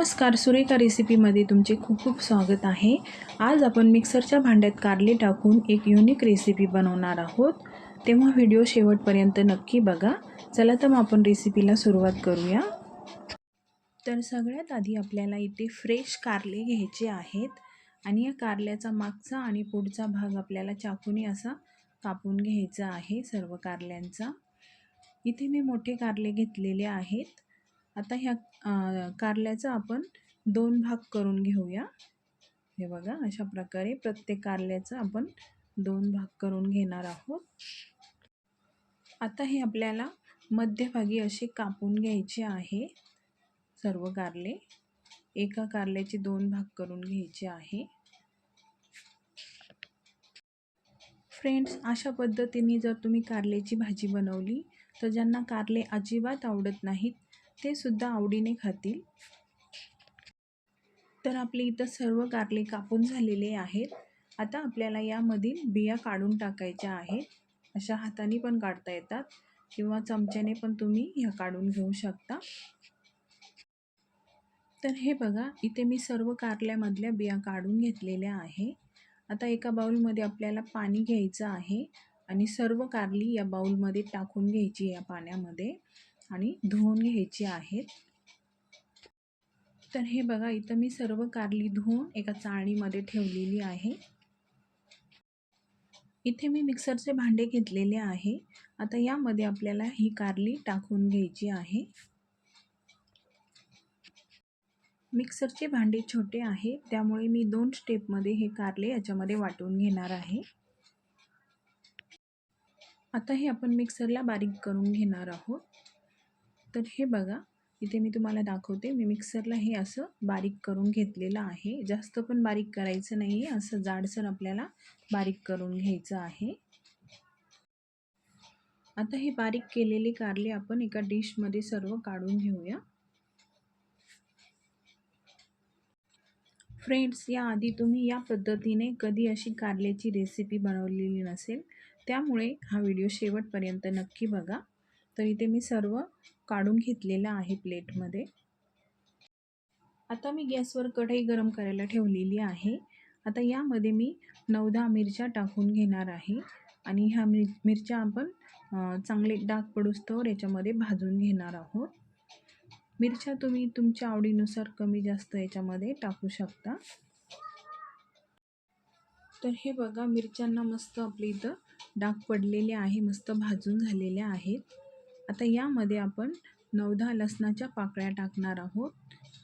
नमस्कार सुरेखा रेसिपीमध्ये तुमचे खूप खूप स्वागत आहे. आज आपण मिक्सरच्या भांड्यात कारले टाकून एक युनिक रेसिपी बनवणार आहोत. तेव्हा व्हिडिओ शेवटपर्यंत नक्की बघा. चला तर मग आपण रेसिपीला सुरुवात करूया. तर सगळ्यात आधी आपल्याला इथे फ्रेश कारले घ्यायचे आहेत. आणि या कारल्याचा मागचा आणि पुढचा भाग आपल्याला चाकूने असा कापून घ्यायचा आहे सर्व कारल्यांचा. इथे मी मोठे कारले घेतलेले आहेत. आता ह्या कारल्याचा आपण दोन भाग करून घेऊया. हे बघा अशा प्रकारे प्रत्येक कारल्याचा आपण दोन भाग करून घेणार आहोत. आता हे आपल्याला मध्यभागी असे कापून घ्यायचे आहे. सर्व कारले एका कारल्याचे दोन भाग करून घ्यायचे आहे. फ्रेंड्स अशा पद्धतीने जर तुम्ही कारल्याची भाजी बनवली तर ज्यांना कारले अजिबात आवडत नाहीत ते सुद्धा आवडीने खातील. तर आपले इथं सर्व कारले कापून झालेले आहेत. आता आपल्याला यामधील बिया काढून टाकायच्या आहेत. अशा हाताने पण काढता येतात किंवा चमच्याने पण तुम्ही ह्या काढून घेऊ शकता. तर हे बघा इथे मी सर्व कारल्यामधल्या बिया काढून घेतलेल्या आहे. आता एका बाउलमध्ये आपल्याला पाणी घ्यायचं आहे आणि सर्व कारली या बाउलमध्ये टाकून घ्यायची या पाण्यामध्ये. आणि धुवून घ्यायची आहेत. तर हे बघा इथं मी सर्व कारली धुवून एका चाळणीमध्ये ठेवलेली आहे. इथे मी मिक्सरचे भांडे घेतलेले आहे. आता यामध्ये आपल्याला ही कारली टाकून घ्यायची आहे. मिक्सरचे भांडे छोटे आहे त्यामुळे मी दोन स्टेपमध्ये हे कारले याच्यामध्ये वाटून घेणार आहे. आता हे आपण मिक्सरला बारीक करून घेणार आहोत. तर हे बघा इथे मी तुम्हाला दाखवते. मी मिक्सरला हे असं बारीक करून घेतलेलं आहे. जास्त पण बारीक करायचं नाही आहे असं जाडसर आपल्याला बारीक करून घ्यायचं आहे. आता हे बारीक केलेले कारले आपण एका डिशमध्ये सर्व काढून घेऊया. फ्रेंड्स याआधी तुम्ही या पद्धतीने कधी अशी कारल्याची रेसिपी बनवलेली नसेल त्यामुळे हा व्हिडिओ शेवटपर्यंत नक्की बघा. तर इथे मी सर्व काढून घेतलेलं आहे प्लेटमध्ये. आता मी गॅसवर कढई गरम करायला ठेवलेली आहे. आता यामध्ये मी नऊ दहा मिरच्या टाकून घेणार आहे आणि ह्या मिर मिरच्या आपण चांगले डाग पडूस्तवर याच्यामध्ये भाजून घेणार आहोत. मिरच्या तुम्ही तुमच्या आवडीनुसार कमी जास्त याच्यामध्ये टाकू शकता. तर हे बघा मिरच्यांना मस्त आपली इथं डाग पडलेले आहे मस्त भाजून झालेल्या आहेत. आता यामध्ये आपण नऊ दहा लसणाच्या पाकळ्या टाकणार आहोत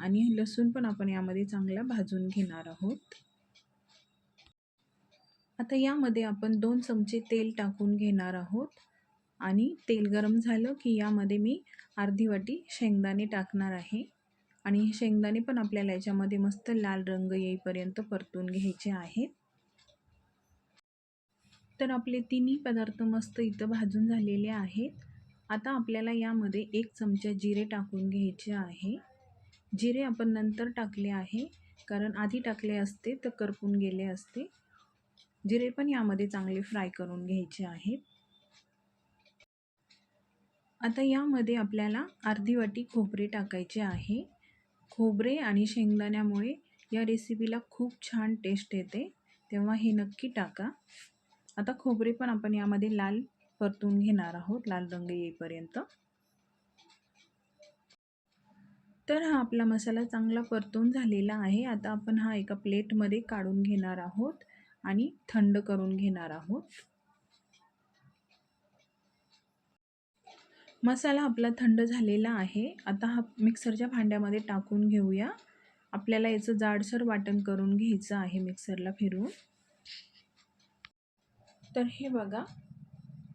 आणि लसूण पण आपण यामध्ये चांगला भाजून घेणार आहोत. आता यामध्ये आपण दोन चमचे तेल टाकून घेणार आहोत आणि तेल गरम झालं की यामध्ये मी अर्धी वाटी शेंगदाणे टाकणार आहे. आणि हे शेंगदाणे पण आपल्याला याच्यामध्ये मस्त लाल रंग येईपर्यंत परतून घ्यायचे आहेत. तर आपले तिन्ही पदार्थ मस्त इथं भाजून झालेले आहेत. आता आपल्याला यामध्ये एक चमचा जिरे टाकून घ्यायचे आहे. जिरे आपण नंतर टाकले आहे कारण आधी टाकले असते तर करपून गेले असते. जिरे पण यामध्ये चांगले फ्राय करून घ्यायचे आहेत. आता यामध्ये आपल्याला अर्धी वाटी खोबरे टाकायचे आहे. खोबरे आणि शेंगदाण्यामुळे या रेसिपीला खूप छान टेस्ट येते तेव्हा हे नक्की टाका. आता खोबरे पण आपण यामध्ये लाल परतून घेणार आहोत लाल रंग येईपर्यंत. तर हा आपला मसाला चांगला परतून झालेला आहे. आता आपण हा एका प्लेटमध्ये काढून घेणार आहोत आणि थंड करून घेणार आहोत. मसाला आपला थंड झालेला आहे. आता हा मिक्सरच्या भांड्यामध्ये टाकून घेऊया. आपल्याला याचं जाडसर वाटण करून घ्यायचं आहे मिक्सरला फिरून. तर हे बघा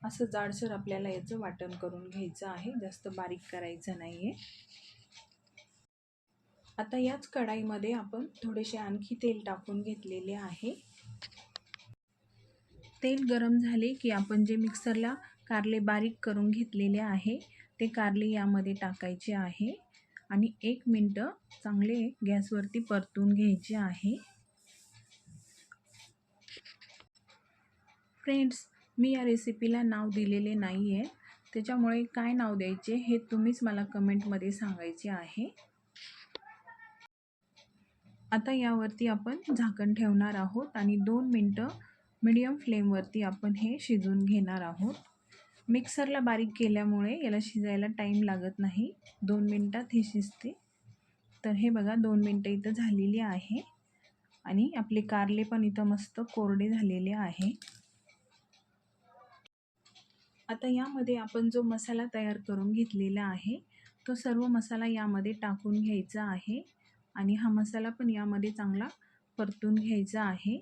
असं जाडसर आपल्याला याचं वाटण करून घ्यायचं आहे. जास्त बारीक करायचं नाही आहे आता याच कढाईमध्ये आपण थोडेसे आणखी तेल टाकून घेतलेले आहे. तेल गरम झाले की आपण जे मिक्सरला कारले बारीक करून घेतलेले आहे ते कारले यामध्ये टाकायचे आहे आणि एक मिनटं चांगले गॅसवरती परतून घ्यायचे आहे. फ्रेंड्स मी या रेसिपीला नाव दिलेले नाही आहे त्याच्यामुळे काय नाव द्यायचे हे तुम्हीच मला कमेंटमध्ये सांगायचे आहे. आता यावरती आपण झाकण ठेवणार आहोत आणि दोन मिनटं मीडियम फ्लेमवरती आपण हे शिजून घेणार आहोत. मिक्सरला बारीक केल्यामुळे याला शिजायला टाईम लागत नाही. दोन मिनटात हे शिजते. तर हे बघा दोन मिनटं इथं झालेली आहे. आणि आपले कारले पण इथं मस्त कोरडे झालेले आहे. आता यामध्ये आपण जो मसाला तयार करून घेतलेला आहे तो सर्व मसाला यामध्ये टाकून घ्यायचा आहे आणि हा मसाला पण यामध्ये चांगला परतून घ्यायचा आहे.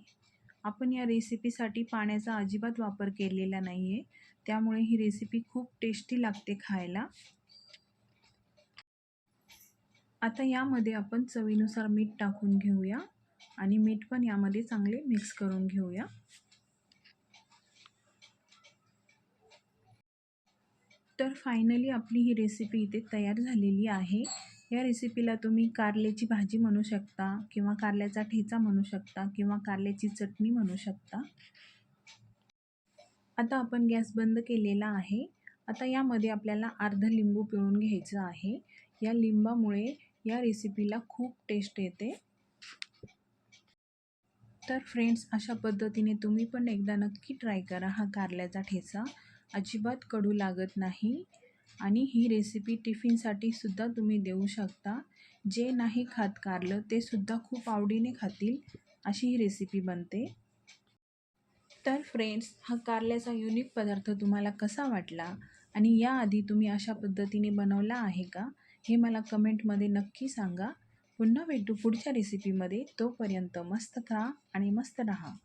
आपण या रेसिपीसाठी पाण्याचा अजिबात वापर केलेला नाही आहे त्यामुळे ही रेसिपी खूप टेस्टी लागते खायला. आता यामध्ये आपण चवीनुसार मीठ टाकून घेऊया आणि मीठ पण यामध्ये चांगले मिक्स करून घेऊया. तर फायनली आपली ही रेसिपी इथे तयार झालेली आहे. या रेसिपीला तुम्ही कारल्याची भाजी म्हणू शकता किंवा कारल्याचा ठेचा म्हणू शकता किंवा कारल्याची चटणी म्हणू शकता. आता आपण गॅस बंद केलेला आहे. आता यामध्ये आपल्याला अर्ध लिंबू पिळून घ्यायचं आहे. या लिंबामुळे या रेसिपीला खूप टेस्ट येते. तर फ्रेंड्स अशा पद्धतीने तुम्ही पण एकदा नक्की ट्राय करा हा कारल्याचा ठेचा. अजिबात कडू लागत नाही. आणि ही रेसिपी टिफिनसाठी सुद्धा तुम्ही देऊ शकता. जे नाही खात कारलं ते सुद्धा खूप आवडीने खातील अशी ही रेसिपी बनते. तर फ्रेंड्स हा कारल्याचा युनिक पदार्थ तुम्हाला कसा वाटला? आणि याआधी तुम्ही अशा पद्धतीने बनवला आहे का? हे मला कमेंटमध्ये नक्की सांगा. पुन्हा भेटू पुढच्या रेसिपीमध्ये तोपर्यंत मस्त खा आणि मस्त राहा.